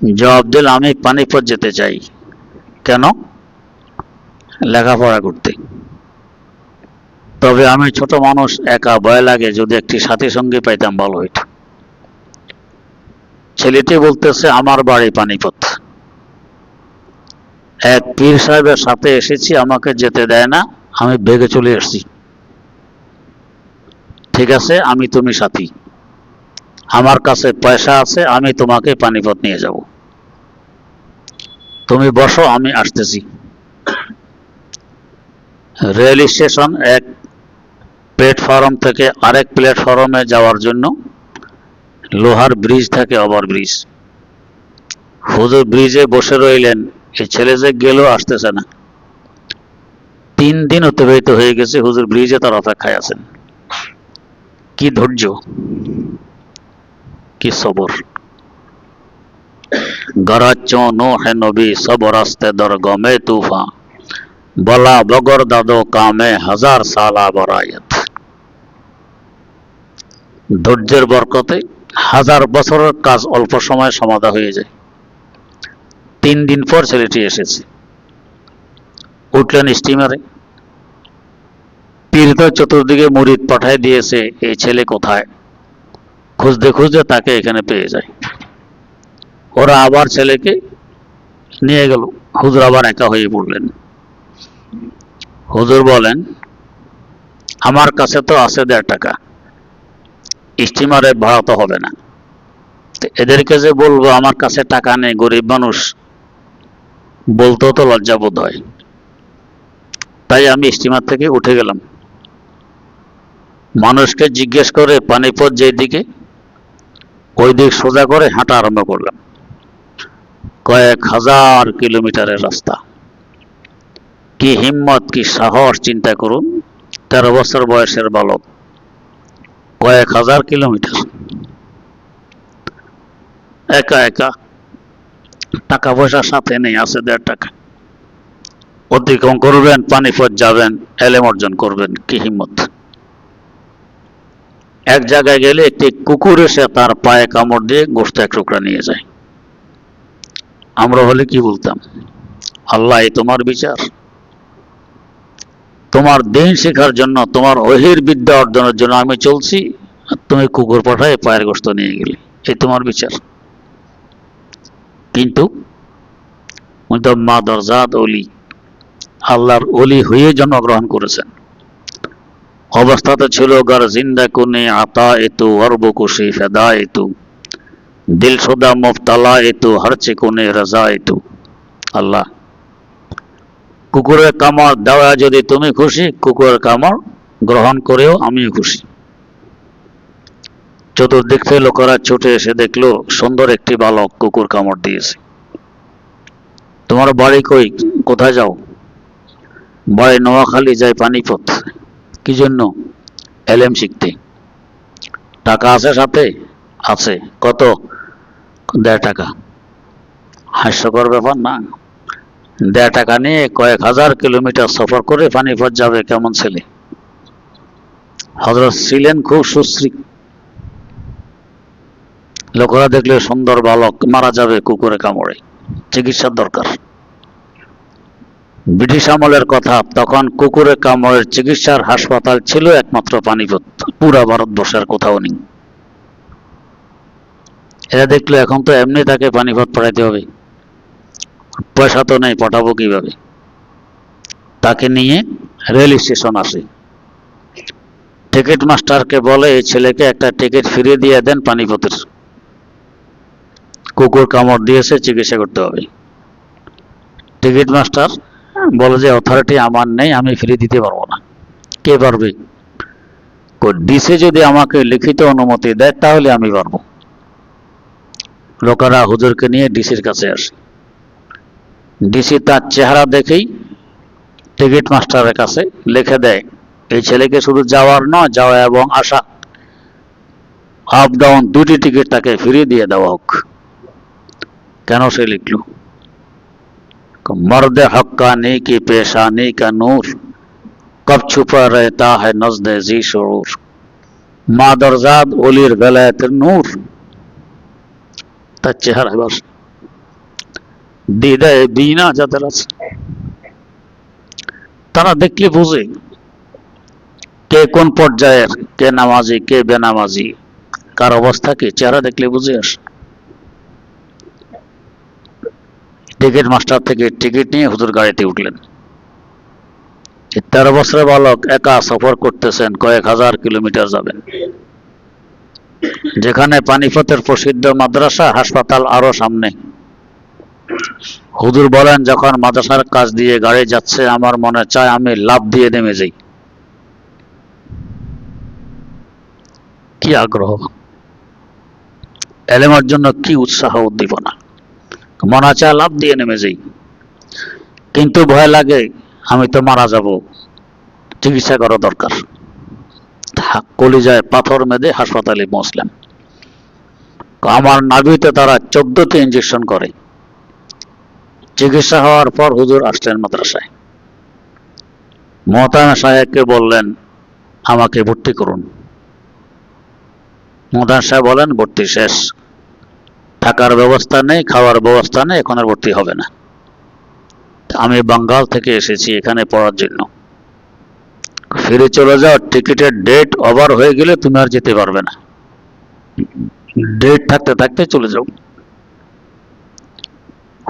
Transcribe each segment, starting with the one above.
জবাব দিল, আমি পানিপথ যেতে চাই। কেন? লেখাপড়া করতে। তবে আমি ছোট মানুষ, একা ভয় লাগে, যদি একটি সাথী সঙ্গী পাইতাম, ভালো হইত। ছেলেটি বলতেছে, আমার বাড়ি পানিপথ। এক পীর সাহেবের সাথে এসেছি, আমাকে যেতে দেয় না, আমি বেগে চলে এসেছি ঠিক আছে, আমি তুমি সাথী। আমার কাছে পয়সা আছে, আমি তোমাকে পানিপথ নিয়ে যাব। তুমি বসো, আমি আসতেছি। রেল স্টেশন এক প্ল্যাটফর্ম থেকে আরেক প্ল্যাটফর্মে যাওয়ার জন্য লোহার ব্রিজ থাকে, ওভার ব্রিজ। হুজুর ব্রিজে বসে রইলেন এই ছেলে যে গেল, আসতেছে না। তিন দিন অতিবাহিত হয়ে গেছে, হুজুর ব্রিজে তার অপেক্ষায় আছেন। কি ধৈর্য। কি সবর? নো হে নবী দর গমে তুফা বলা বগর কামে হাজার ধৈর্যের বরকতে হাজার বছরের কাজ অল্প সময়ে সমাধা হয়ে যায়। তিন দিন পর ছেলেটি এসেছে। উঠলেন স্টিমারে। পীর তো চতুর্দিকে মুরিদ পাঠায় দিয়েছে, এই ছেলে কোথায়? খুঁজতে খুঁজতে তাকে এখানে পেয়ে যায়। ওরা আবার ছেলেকে নিয়ে গেল। হুজুর আবার একা হয়ে পড়লেন। হুজুর বলেন, আমার কাছে তো আছে দেড় টাকা। স্টিমারে ভাড়া তো হবে না। এদেরকে যে বলব, আমার কাছে টাকা নেই, গরিব মানুষ। বলতেও তো লজ্জাবোধ হয়। তাই আমি স্টিমার থেকে উঠে গেলাম। মানুষকে জিজ্ঞেস করে, পানিপথ যেদিকে ওই দিক সোজা করে হাঁটা আরম্ভ করলাম। কয়েক হাজার কিলোমিটারের রাস্তা। কি হিম্মত, কি সাহস, চিন্তা করুন। তেরো বছর বয়সের বালক। কয়েক হাজার কিলোমিটার। একা একা। টাকা পয়সা সাথে নেই, আছে দেড় টাকা। অতিক্রম করবেন, পানিপথ যাবেন, এলেম অর্জন করবেন। কি হিম্মত। এক জায়গায় গেলে একটি কুকুর এসে তার পায়ে কামড় দিয়ে গোস্ত এক টুকরা নিয়ে যায়। আমরা হলে কি বলতাম? আল্লাহ তোমার বিচার। তোমার দিন শেখার জন্য, তোমার অহির বিদ্যা অর্জনের জন্য আমি চলছি, আর তুমি কুকুর পাঠায় পায়ের গোস্ত নিয়ে গেলে। এই তোমার বিচার। কিন্তু মা দরজাদ অলি, আল্লাহর অলি হয়ে জন্মগ্রহণ করেছেন। অবস্থাতে ছিল গার জিন্দা কুনে আতা এতু অর্বকুশি ফেদা এতু দিল সদা মুফতালা এতু হরচে কোনে রাজা এতু আল্লাহ, কুকুরের কামড় দেওয়া যদি তুমি খুশি, কুকুরের কামড় গ্রহণ করেও আমিও খুশি। চতুর্দিক থেকে লোকেরা ছুটে এসে দেখল, সুন্দর একটি বালক কুকুর কামড় দিয়েছে। তোমার বাড়ি কই? কোথায় যাও? বাড়ি নোয়াখালী যায় পানিপথ। কি জন্য? এলএম শিখতে। টাকা আছে সাথে? আছে। কত? দেড় টাকা। হাস্যকর ব্যাপার না। দেড় টাকা নিয়ে কয়েক হাজার কিলোমিটার সফর করে পানিপথ যাবে কেমন ছেলে? হজরত ছিলেন খুব সুশ্রী। লোকেরা দেখলে সুন্দর বালক মারা যাবে কুকুরে কামড়ে। চিকিৎসার দরকার। ব্রিটিশ আমলের কথা, তখন কুকুরে কামড়ের চিকিৎসার হাসপাতাল ছিল একমাত্র পানিপথ। পুরা ভারতবর্ষের কোথাও নেই। এরা দেখল এখন তো এমনি তাকে পানিপথ পাঠাইতে হবে। পয়সা তো নেই, পাঠাবো কীভাবে? তাকে নিয়ে রেল স্টেশন আসে। টিকিট মাস্টারকে বলে, এই ছেলেকে একটা টিকিট ফিরিয়ে দিয়ে দেন পানিপথের। কুকুর কামড় দিয়েছে, চিকিৎসা করতে হবে। টিকিট মাস্টার বলে যে অথরিটি আমার নেই, আমি ফ্রি দিতে পারব না। কে পারবে? ডিসি যদি আমাকে লিখিত অনুমতি দেয়, তাহলে আমি পারব। লোকেরা হুজুরকে নিয়ে ডিসির কাছে আসে। ডিসি তার চেহারা দেখেই টিকিট মাস্টারের কাছে লিখে দেয়, এই ছেলেকে শুধু যাওয়ার নয়, যাওয়া এবং আসা। আপ ডাউন দুটি টিকিট তাকে ফিরিয়ে দিয়ে দেওয়া হোক। কেন সে লিখলো? मर्द हक्कानी की पेशानी का नूर कब छुपा रहता है नजद जी शरूर মাদারজাদ অলির বেলায়েতের নূর তার চেহারা এবার দিদায় বিনা যাদের আছে তারা দেখলে বুঝে কে কোন পর্যায়ের কে নামাজি কে বেনামাজি কার অবস্থা কি চেহারা দেখলে বুঝে আসে টিকিট মাস্টার থেকে টিকিট নিয়ে হুজুর গাড়িতে উঠলেন। তেরো বছরের বালক একা সফর করতেছেন, কয়েক হাজার কিলোমিটার যাবেন। যেখানে পানিপথের প্রসিদ্ধ মাদ্রাসা, হাসপাতাল আরও সামনে। হুজুর বলেন, যখন মাদ্রাসার কাজ দিয়ে গাড়ি যাচ্ছে, আমার মনে চায় আমি লাভ দিয়ে নেমে যাই। কি আগ্রহ? এলেমার জন্য কি উৎসাহ উদ্দীপনা? মনে লাভ দিয়ে নেমে যাই। কিন্তু ভয় লাগে, আমি তো মারা যাব। চিকিৎসা করা দরকার। কলিজায় পাথর মেদে হাসপাতালে পৌঁছলাম। আমার নাভিতে তারা চোদ্দটি ইঞ্জেকশন করে। চিকিৎসা হওয়ার পর হুজুর আসলেন মাদ্রাসায়। মহতানা সাহেবকে বললেন, আমাকে ভর্তি করুন। মহতান সাহেব বলেন, ভর্তি শেষ। থাকার ব্যবস্থা নেই, খাওয়ার ব্যবস্থা নেই, এখন আর ভর্তি হবে না। আমি বাঙ্গাল থেকে এসেছি এখানে পড়ার জন্য। ফিরে চলে যাও, টিকিটের ডেট ওভার হয়ে গেলে তুমি আর যেতে পারবে না। ডেট থাকতে থাকতে চলে যাও।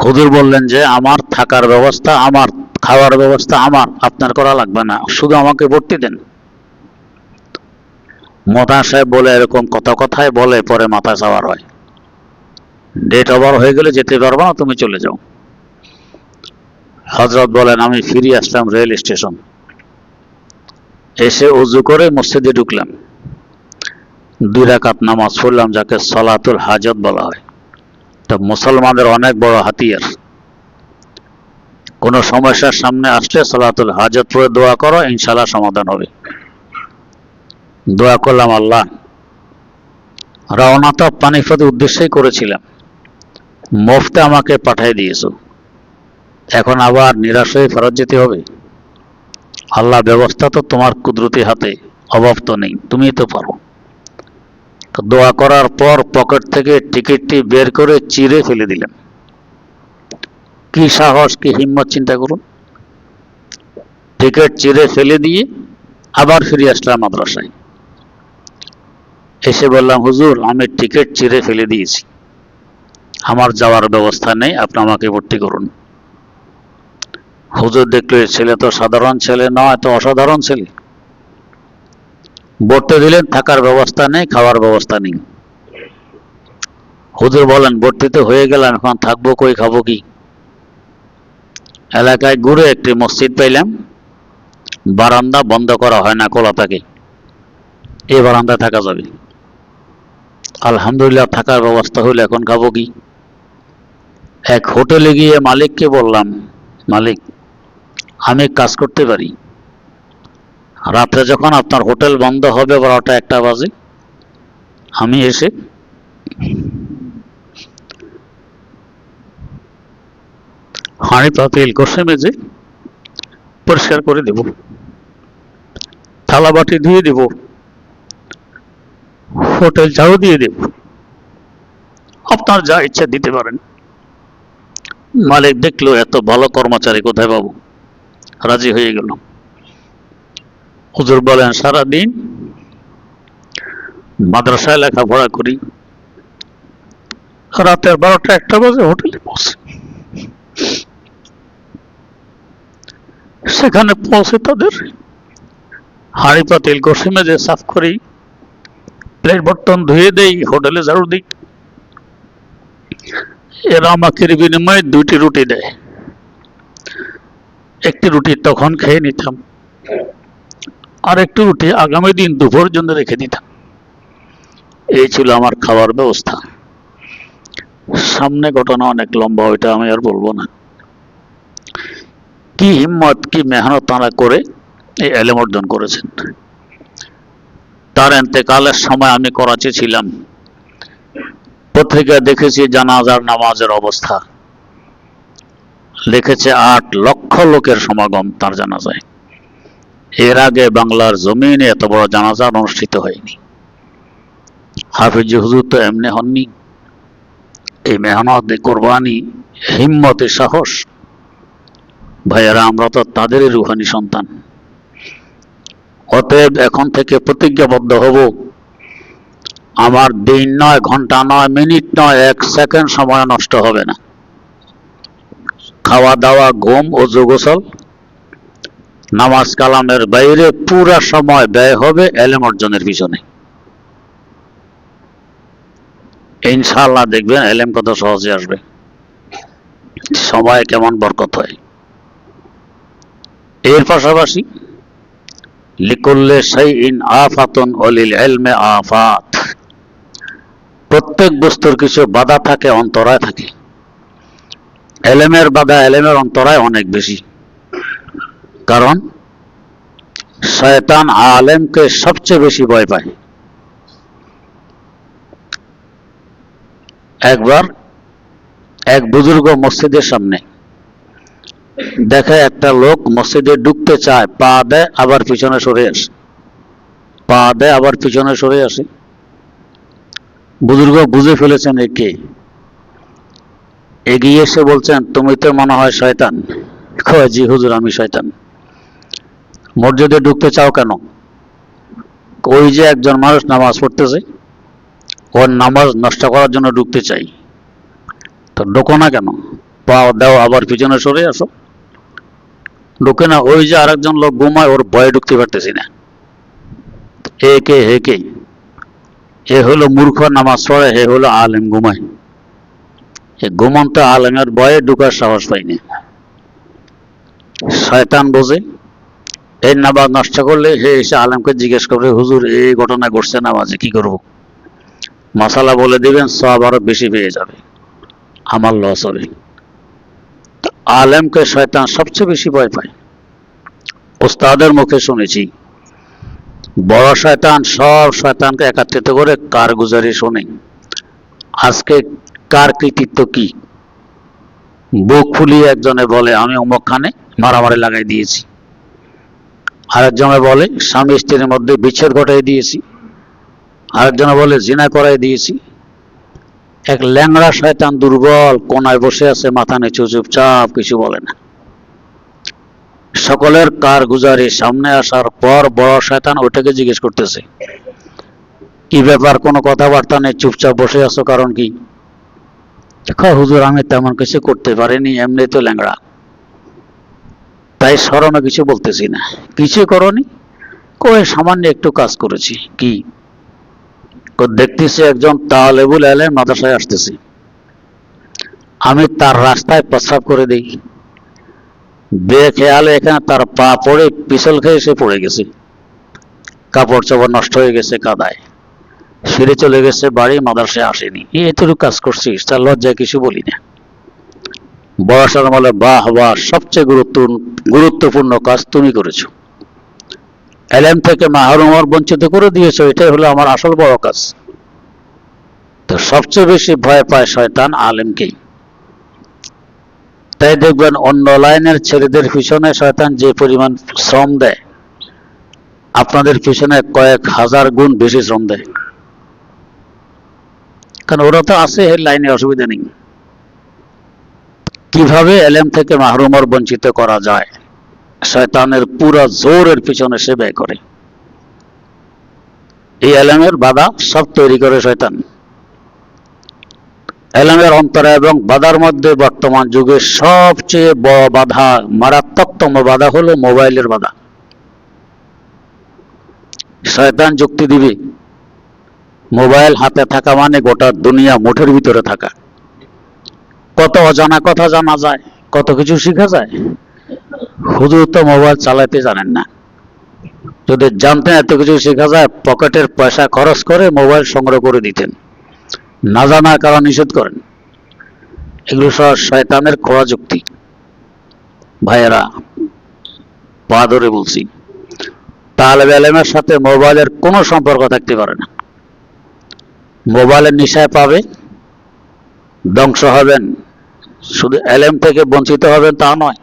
হুজুর বললেন যে, আমার থাকার ব্যবস্থা, আমার খাওয়ার ব্যবস্থা আমার, আপনার করা লাগবে না, শুধু আমাকে ভর্তি দেন। মতা সাহেব বলে এরকম কথা কথায় বলে পরে মাথা চাওয়ার হয়। ডেট ওভার হয়ে গেলে যেতে পারব না, তুমি চলে যাও। হজরত বলেন, আমি ফিরে আসলাম রেল স্টেশন এসে উজু করে মসজিদে ঢুকলাম। দুই রাকাত নামাজ পড়লাম, যাকে সলাতুল হাজত বলা হয়। তা মুসলমানদের অনেক বড় হাতিয়ার। কোনো সমস্যার সামনে আসলে সলাতুল হাজত পড়ে দোয়া করো ইনশাল্লাহ সমাধান হবে। দোয়া করলাম আল্লাহ। রওনা তো পানিপথ উদ্দেশ্যেই করেছিলাম। মুফতে আমাকে পাঠিয়ে দিয়েছ। এখন আবার নিরাশ হয়ে ফেরত যেতে হবে। আল্লাহ ব্যবস্থা তো তোমার কুদরতি হাতে অভাব তো নেই, তুমিই তো পারো। দোয়া করার পর পকেট থেকে টিকিটটি বের করে চিরে ফেলে দিলাম কি সাহস, কি হিম্মত, চিন্তা করুন। টিকিট চিরে ফেলে দিয়ে আবার ফিরে আসলাম মাদ্রাসায়। এসে বললাম, হুজুর, আমি টিকিট চিরে ফেলে দিয়েছি। আমার যাওয়ার ব্যবস্থা নেই, আপনি আমাকে ভর্তি করুন। হুজুর দেখল ছেলে তো সাধারণ ছেলে নয়, তো অসাধারণ ছেলে। ভর্তি দিলেন, থাকার ব্যবস্থা নেই, খাওয়ার ব্যবস্থা নেই। হুজুর বলেন, ভর্তি তো হয়ে গেলাম, এখন থাকব কই, খাব কি? এলাকায় ঘুরে একটি মসজিদ পাইলাম। বারান্দা বন্ধ করা হয় না কোলা থাকে। এই বারান্দায় থাকা যাবে। আলহামদুলিল্লাহ, থাকার ব্যবস্থা হইলে এখন খাব কি? এক হোটেলে গিয়ে মালিককে বললাম, মালিক, আমি কাজ করতে পারি। রাত্রে যখন আপনার হোটেল বন্ধ হবে বারোটা একটা বাজে, আমি এসে হাঁড়ি পাতিল কষে মেজে পরিষ্কার করে দেব। থালা বাটি ধুয়ে দেব। হোটেল ঝাড়ু দিয়ে দেব। আপনার যা ইচ্ছা দিতে পারেন। মালিক দেখল, এত ভালো কর্মচারী কোথায় পাবো? রাজি হয়ে গেল। হুজুর বলেন, সারাদিন মাদ্রাসায় লেখাপড়া করি। রাতের বারোটা একটা বাজে, হোটেলে পৌঁছে। সেখানে পৌঁছে তাদের হাঁড়ি পাতিল কষে মেজে সাফ করি, প্লেট বর্তন ধুয়ে দেই, হোটেলে ঝাড়ু দিই। এরা আমাকে বিনিময়ে দুইটি রুটি দেয়। একটি রুটি তখন খেয়ে নিতাম। আর একটু রুটি আগামী দিন দুপুর জন্য রেখে দিতাম। এই ছিল আমার খাবার ব্যবস্থা। সামনে ঘটনা অনেক লম্বা, ওইটা আমি আর বলব না। কি হিম্মত, কি মেহনত তারা করে এই এলেম অর্জন করেছেন। তার এতেকালের সময় আমি করাচি ছিলাম। পত্রিকায় দেখেছি জানাজার নামাজের অবস্থা। লিখেছে আট লক্ষ লোকের সমাগম তার জানাজায়। এর আগে বাংলার জমিনে এত বড় জানাজা অনুষ্ঠিত হয়নি। হাফিজ হুজুর তো এমনি হননি। এই মেহনত, এই কোরবানি, হিম্মতে সাহস। ভাইয়েরা, আমরা তো তাদেরই রুহানি সন্তান। অতএব এখন থেকে প্রতিজ্ঞাবদ্ধ হব। আমার দিন নয়, ঘণ্টা নয়, মিনিট নয়, এক সেকেন্ড সময় নষ্ট হবে না। খাওয়া দাওয়া, ঘুম ও গোসল, নামাজ কালামের বাইরে পুরা সময় ব্যয় হবে এলেম অর্জনের পিছনে। ইনশাআল্লাহ দেখবেন এলেম কত সহজে আসবে। সময় কেমন বরকত হয়। এর পাশাপাশি, লিকুল্লে সেই ইন আফাতন অলিল এলমে আফাত। প্রত্যেক বস্তুর কিছু বাধা থাকে, অন্তরায় থাকে। এলেমের বাধা এলেমের অন্তরায় অনেক বেশি। কারণ শয়তান আলেমকে সবচেয়ে বেশি ভয় পায়। একবার এক বুজুর্গ মসজিদের সামনে দেখে একটা লোক মসজিদে ঢুকতে চায়, পা দেয়, আবার পিছনে সরে আসে। পা দেয়, আবার পিছনে সরে আসে। বুজুর্গ বুঝে ফেলেছেন এ কে? এগিয়ে এসে বলছেন, তুমি তো মনে হয় শয়তান। জি হুজুর, আমি শয়তান। মসজিদে ঢুকতে চাও কেন? ওই যে একজন মানুষ নামাজ পড়তেছে, ওর নামাজ নষ্ট করার জন্য ঢুকতে চাই। তো ঢোকো না কেন? পা দাও, আবার পিছনে সরে আসো। ঢুকে না, ওই যে আরেকজন লোক ঘুমায়, ওর ভয়ে ঢুকতে পারতেছি না। এ কে? হে এ হলো মূর্খ নামাজ পড়ে, হে হলো আলেম ঘুমায়। এ ঘুমন্ত আলেমের ভয়ে ঢুকার সাহস পাইনি। শয়তান বোঝে, এই নামাজ নষ্ট করলে হে এসে আলেমকে জিজ্ঞেস করবে, হুজুর, এই ঘটনা ঘটছে নামাজে, কি করব? মশালা বলে দিবেন সব আরও বেশি পেয়ে যাবে। আমার লস হবে। আলেমকে শয়তান সবচেয়ে বেশি ভয় পায়। ওস্তাদের মুখে শুনেছি বড় শয়তান, সব শয়তানকে একাত্রিত করে কার গুজারি শোনে? আজকে কার কৃতিত্ব কি? বুক ফুলিয়ে একজনে বলে, আমি অমুক খানে মারামারি লাগাই দিয়েছি। আরেকজনে বলে, স্বামী স্ত্রীর মধ্যে বিচ্ছেদ ঘটাই দিয়েছি। আরেকজনে বলে, জিনা করাই দিয়েছি। এক ল্যাংড়া শয়তান দুর্বল, কোনায় বসে আছে, মাথা নিচু, চুপচাপ, কিছু বলে না। সকলের কার গুজারি সামনে আসার পর বড় শয়তান ওটাকে জিজ্ঞেস করতেছে। কি ব্যাপার, কোনো কথাবার্তা নেই, চুপচাপ বসে আছো, কারণ কি? হুজুর, আমি তেমন কিছু করতে পারিনি, এমনি তো ল্যাংড়া। তাই স্মরণে কিছু বলতেছি না। কিছু করনি? কয়ে সামান্য একটু কাজ করেছি। কি? দেখতেছি একজন তালেবুল এলেন মাদ্রাসায় আসতেছি। আমি তার রাস্তায় প্রস্রাব করে দিই। বেখেয়ালে এখানে তার পা পড়ে পিছল খেয়ে সে পড়ে গেছে। কাপড় চোপড় নষ্ট হয়ে গেছে কাদায়। ফিরে চলে গেছে বাড়ি, মাদ্রাসায় আসেনি। এতটুকু কাজ করছিস, তার লজ্জায় কিছু বলি না। বয়সের বলে বাহ বাহ, সবচেয়ে গুরুত্ব গুরুত্বপূর্ণ কাজ তুমি করেছ। এলএম থেকে মাহরুম আমার বঞ্চিত করে দিয়েছ, এটাই হলো আমার আসল বড় কাজ। তো সবচেয়ে বেশি ভয় পায় শয়তান আলেমকেই। তাই দেখবেন অন্য লাইনের ছেলেদের পিছনে শয়তান যে পরিমাণ শ্রম দেয়, আপনাদের পিছনে কয়েক হাজার গুণ বেশি শ্রম দেয়। কারণ ওরা তো আছে এই লাইনে, অসুবিধা নেই। কীভাবে এলেম থেকে মাহরুমর বঞ্চিত করা যায়? শয়তানের পুরো জোরের পিছনে সে ব্যয় করে। এই এলেমের বাধা সব তৈরি করে শয়তান। এলেমের অন্তরে এবং বাধার মধ্যে বর্তমান যুগে সবচেয়ে বড় বাধা মারাত্মকতম বাধা হলো মোবাইলের বাধা। শয়তান যুক্তি দিবে, মোবাইল হাতে থাকা মানে গোটা দুনিয়া মুঠের ভিতরে থাকা। কত অজানা কথা জানা যায়, কত কিছু শেখা যায়, হুজুর তো মোবাইল চালাতে জানেন না। যদি জানতেন এত কিছু শেখা যায়, পকেটের পয়সা খরচ করে মোবাইল সংগ্রহ করে দিতেন। না জানার কারণ নিষেধ করেন। এগুলো সব শয়তানের খোয়া যুক্তি। ভাইয়েরা, পা ধরে বলছি, তালেব আলেমের সাথে মোবাইলের কোনো সম্পর্ক থাকতে পারে না। মোবাইলের নিশায় পাবে, ধ্বংস হবেন। শুধু এলেম থেকে বঞ্চিত হবেন তা নয়,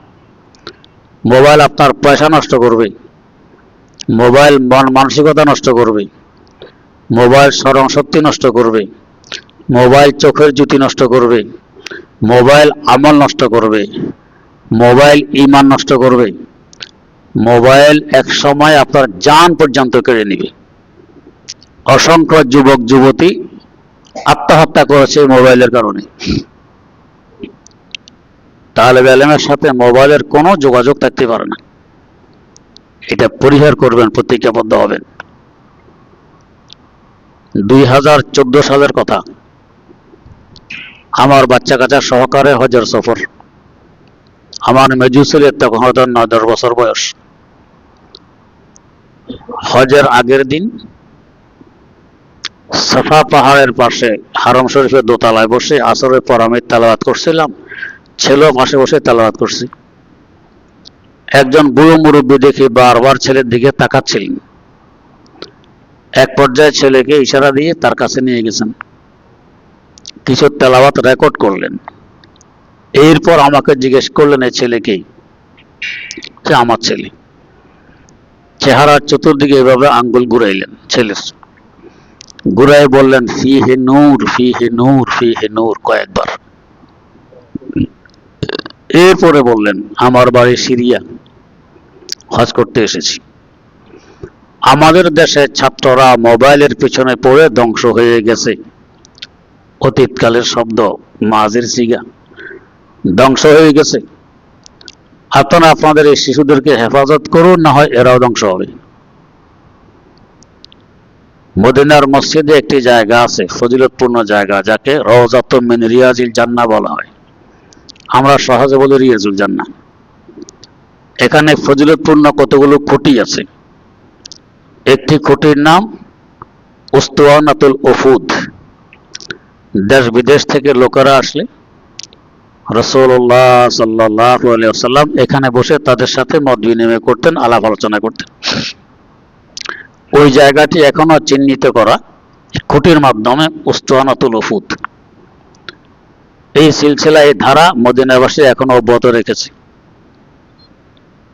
মোবাইল আপনার পয়সা নষ্ট করবে, মোবাইল মন মানসিকতা নষ্ট করবে, মোবাইল স্মরণ শক্তি নষ্ট করবে। মোবাইল চোখের জুতি নষ্ট করবে, মোবাইল আমল নষ্ট করবে, মোবাইল ইমান নষ্ট করবে, মোবাইল এক সময় আপনার জান পর্যন্ত কেড়ে নেবে। অসংখ্য যুবক, যুবতী আত্মহত্যা করেছে মোবাইলের কারণে। তাহলে আলেমের সাথে মোবাইলের কোনো যোগাযোগ থাকতে পারে না। এটা পরিহার করবেন, প্রতিজ্ঞাবদ্ধ হবেন। দুই হাজার চোদ্দ সালের কথা। আমার বাচ্চা কাচ্চা সহকারে হজের সফর। আমার মেজু তখন হয়তো নয়, দশ বছর বয়স। হজের আগের দিন সাফা পাহাড়ের পাশে হারম শরীফের দোতলায় বসে আসরের পর আমি তালাবাত করছিলাম। ছেলেও পাশে বসে তালাবাত করছি। একজন বুড়ো মুরব্বী দেখে বারবার ছেলের দিকে তাকাচ্ছিলেন। এক পর্যায়ে ছেলেকে ইশারা দিয়ে তার কাছে নিয়ে গেছেন। কিছু তেলাওয়াত রেকর্ড করলেন। এরপর আমাকে জিজ্ঞেস করলেন এই ছেলেকেই যে আমার ছেলে। চেহারার চতুর্দিকে এভাবে আঙ্গুল ঘুরাইলেন ছেলের। ঘুরাই বললেন, ফি হে নূর, ফি হে নূর, ফি হে নূর, কয়েকবার। এরপরে বললেন, আমার বাড়ি সিরিয়া। হজ করতে এসেছি। আমাদের দেশের ছাত্ররা মোবাইলের পিছনে পড়ে ধ্বংস হয়ে গেছে। অতীতকালের শব্দ, মাঝের সিগা ধ্বংস হয়ে গেছে। আপনারা আপনাদের এই শিশুদেরকে হেফাজত করুন, না হয় এরাও ধ্বংস হবে। মদিনার মসজিদে একটি জায়গা আছে, ফজিলতপূর্ণ জায়গা, যাকে রওজাত মিন রিয়াজিল জান্না বলা হয়। আমরা সহজে বলি রিয়াজুল জান্না এখানে ফজিলতপূর্ণ কতগুলো খুঁটি আছে। একটি খুঁটির নাম উস্তুয়ানাতুল ওফুদ দেশ বিদেশ থেকে লোকেরা আসলে রসুল্লাহ সাল্লাহ এখানে বসে তাদের সাথে মত বিনিময় করতেন, আলাপ আলোচনা করতেন। ওই জায়গাটি এখনও চিহ্নিত করা খুঁটির মাধ্যমে উস্তুয়ানাতুল ওফুদ এই সিলসিলা, এই ধারা মদিনাবাসী এখনও অব্যাহত রেখেছে।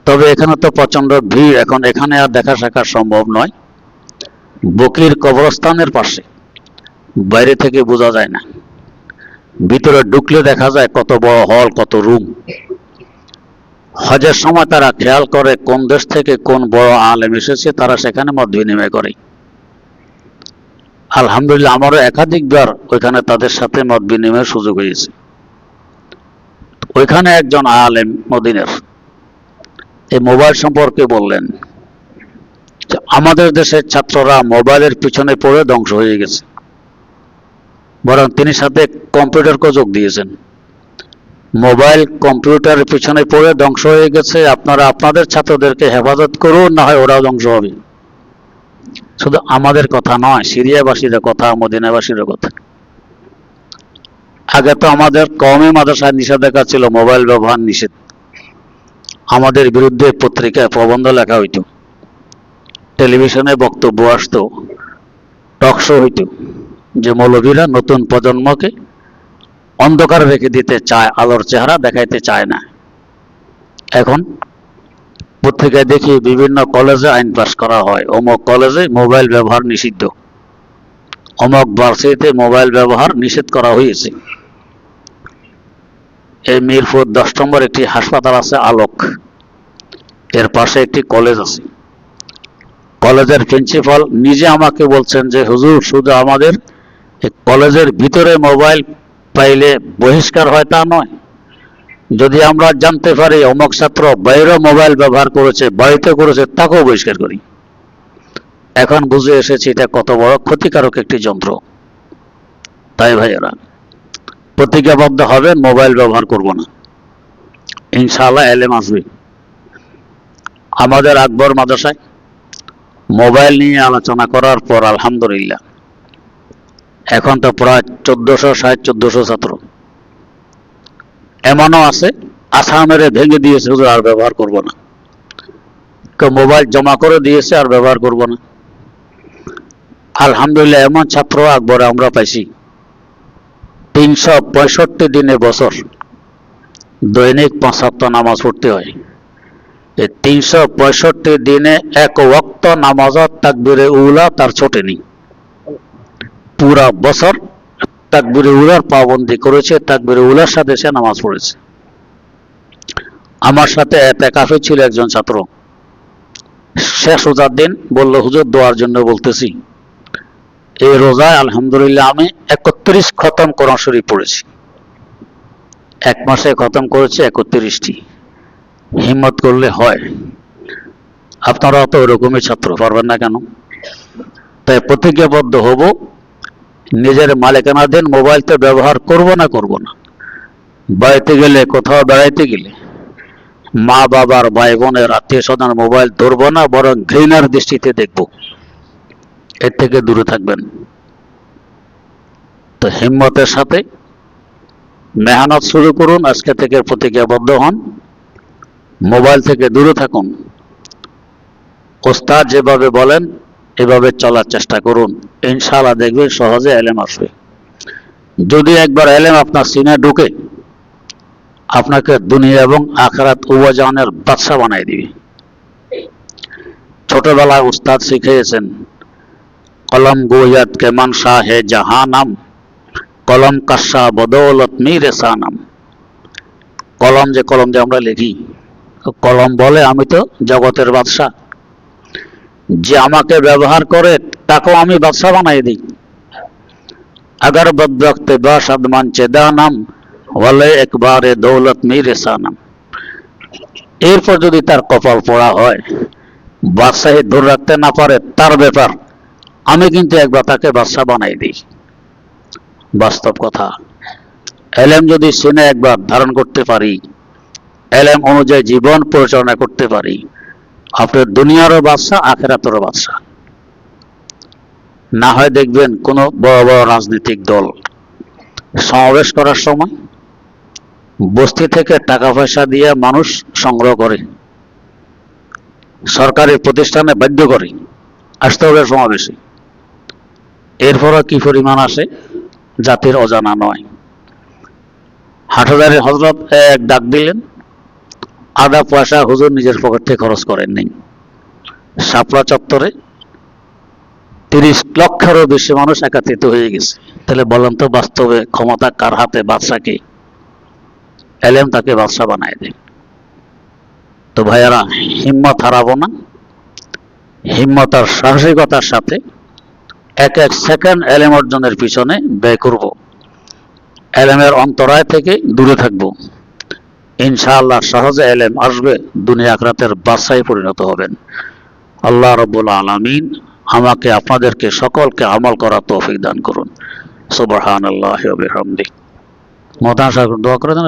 তবে এখানে তো প্রচণ্ড ভিড়, এখন এখানে আর দেখা সাক্ষাৎ সম্ভব নয়। বকির কবরস্থানের পাশে বাইরে থেকে বোঝা যায় না। ভিতরে ঢুকলে দেখা যায় কত বড় হল, কত রুম। হজের সময় তারা খেয়াল করে কোন দেশ থেকে কোন বড় আলেম এসেছে, তারা সেখানে মত বিনিময় করে। আলহামদুলিল্লাহ, আমারও একাধিকবার ওইখানে তাদের সাথে মত বিনিময়ের সুযোগ হয়েছে। ওইখানে একজন আলেম মদিনের এই মোবাইল সম্পর্কে বললেন আমাদের দেশের ছাত্ররা মোবাইলের পিছনে পড়ে ধ্বংস হয়ে গেছে। বরং তিনি সাথে কম্পিউটারকেও যোগ দিয়েছেন। মোবাইল কম্পিউটারের পিছনে পড়ে ধ্বংস হয়ে গেছে, আপনারা আপনাদের ছাত্রদেরকে হেফাজত করুন, না হয় ওরাও ধ্বংস হবে। শুধু আমাদের কথা নয়, সিরিয়াবাসীদের কথা মদিনাবাসীর কথা। আগে তো আমাদের কমে মাদ্রাসায় নিষেধাজ্ঞা ছিল, মোবাইল ব্যবহার নিষেধ। আমাদের বিরুদ্ধে পত্রিকায় প্রবন্ধ লেখা হইতো। টেলিভিশনে বক্তব্য আসতো টকশো হইতো। যে মৌলভীরা নতুন প্রজন্মকে অন্ধকার রেখে দিতে চায়, আলোর চেহারা দেখাইতে চায় না। এখন পত্রিকায় দেখি বিভিন্ন কলেজে আইন পাস করা হয়। অমুক কলেজে মোবাইল ব্যবহার নিষিদ্ধ। অমুক ভার্সিটিতে মোবাইল ব্যবহার নিষেধ করা হয়েছে এই মিরপুর দশ নম্বর একটি হাসপাতাল আছে আলোক। এর পাশে একটি কলেজ আছে। কলেজের প্রিন্সিপাল নিজে আমাকে বলছেন যে, হুজুর, শুধু আমাদের কলেজের ভিতরে মোবাইল পাইলে বহিষ্কার হয় তা নয়। যদি আমরা জানতে পারি অমুক ছাত্র বাইরে মোবাইল ব্যবহার করেছে, বাড়িতে করেছে, তাকেও বহিষ্কার করি। এখন বুঝে এসেছি এটা কত বড় ক্ষতিকারক একটি যন্ত্র। তাই ভাইয়েরা, প্রতিজ্ঞাবদ্ধ হবেন, মোবাইল ব্যবহার করব না। ইনশাআল্লাহ এলেম আসবে। আমাদের আকবর মাদ্রাসায় মোবাইল নিয়ে আলোচনা করার পর আলহামদুলিল্লাহ এখন তো প্রায় চোদ্দশো ষাট চোদ্দশো ছাত্র। এমনও আছে আশা মেরে ভেঙে দিয়েছে, হুজুর আর ব্যবহার করব না। কেউ মোবাইল জমা করে দিয়েছে, আর ব্যবহার করব না। আলহামদুলিল্লাহ, এমন ছাত্র আকবরে আমরা পাইছি। তিনশো পঁয়ষট্টি দিনে বছর দৈনিক পাঁচ সপ্তাহ নামাজ পড়তে হয়। এই তিনশো পঁয়ষট্টি দিনে এক ওক্ত নামাজত তাকবিরে উলা তার ছোটেনি পুরা বছর তাকবিরে উলার পাবন্দি করেছে, তাকবিরে উলার সাথে সে নামাজ পড়েছে। আমার সাথে এতে কাফে ছিল একজন ছাত্র। শেষ রোজার দিন বলল, হুজুর, দোয়ার জন্য বলতেছি। এই রোজায় আলহামদুলিল্লাহ আমি একত্রিশ খতম কোরআন শরীফ পড়েছি। এক মাসে খতম করেছি একত্রিশটি। হিম্মত করলে হয়। আপনারা তো ওরকমই ছাত্র, পারবেন না কেন? তাই প্রতিজ্ঞাবদ্ধ হব নিজের মালিকানাধীন মোবাইল তো ব্যবহার করব না করব না। বাড়িতে গেলে, কোথাও বেড়াইতে গেলে, মা বাবার, ভাই বোনের, আত্মীয় স্বজন মোবাইল ধরবো না, বরং ঘৃণার দৃষ্টিতে দেখব। এর থেকে দূরে থাকবেন। তো হিম্মতের সাথে মেহনত শুরু করুন, আজকে থেকে প্রতিজ্ঞাবদ্ধ হন। মোবাইল থেকে দূরে থাকুন। ওস্তাদ যেভাবে বলেন, এভাবে চলার চেষ্টা করুন। ইনশাআল্লাহ দেখবেন সহজে এলেম আসবে। যদি একবার এলেম আপনার সিনে ঢুকে, আপনাকে দুনিয়া এবং আখরাত উবাজানের বাদশা বানাই দিবে। ছোটবেলায় উস্তাদ শিখিয়েছেন, কলম গোয়াত কেমান শাহ হে জাহানাম, কলম কাশা বদৌলত মীর সানাম। কলম যে কলম যে আমরা লিখি, কলম বলে আমি তো জগতের বাদশাহ যে আমাকে ব্যবহার করে তাকেও আমি বাদশাহ বানাই দিই। আগার বদবখতে বাস আদমান চেদানাম ওয়ালে একবারে দৌলত মিরেসানাম এরপর যদি তার কপাল পড়া হয়, বাদশাহী দূর রাখতে না পারে তার ব্যাপার, আমি কিন্তু একবার তাকে বাদশাহ বানাই দিই। বাস্তব কথা এলএম যদি শুনে একবার ধারণ করতে পারি এলএম অনুযায়ী জীবন পরিচালনা করতে পারি, আপনার দুনিয়ারও বাদশাহ, আখেরাতেরও বাদশাহ। না হয় দেখবেন কোনো বড় বড় রাজনৈতিক দল সমাবেশ করার সময় বস্তি থেকে টাকা পয়সা দিয়ে মানুষ সংগ্রহ করে, সরকারি প্রতিষ্ঠানে বাধ্য করে আসতে হবে সমাবেশে। এরপরও কি পরিমাণ আসে জাতির অজানা নয়। হাটহাজারি হজরত এক ডাক দিলেন, আধা পয়সা হুজুর নিজের পকেট থেকে খরচ করেননি। শাপলা চত্বরে তিরিশ লক্ষেরও বেশি মানুষ একাত্রিত হয়ে গেছে। তাহলে বলেন তো বাস্তবে ক্ষমতা কার হাতে বাদশাকে এলেম তাকে বাদশা বানায় দেয় তো ভাইয়ারা, হিম্মত হারাবো না। হিম্মত আর সাহসিকতার সাথে এক এক সেকেন্ড এলেম অর্জনের পিছনে ব্যয় করব। এলেমের অন্তরায় থেকে দূরে থাকব। ইনশাআল্লাহ সহজে এলেম আসবে, দুনিয়া আখরাতের বাদশাহী পরিণত হবেন। আল্লাহ রব্বুল আলমিন আমাকে আপনাদেরকে সকলকে আমল করা তৌফিক দান করুন। সুবাহান আল্লাহ মতান সাহেব দোয়া করে দেন।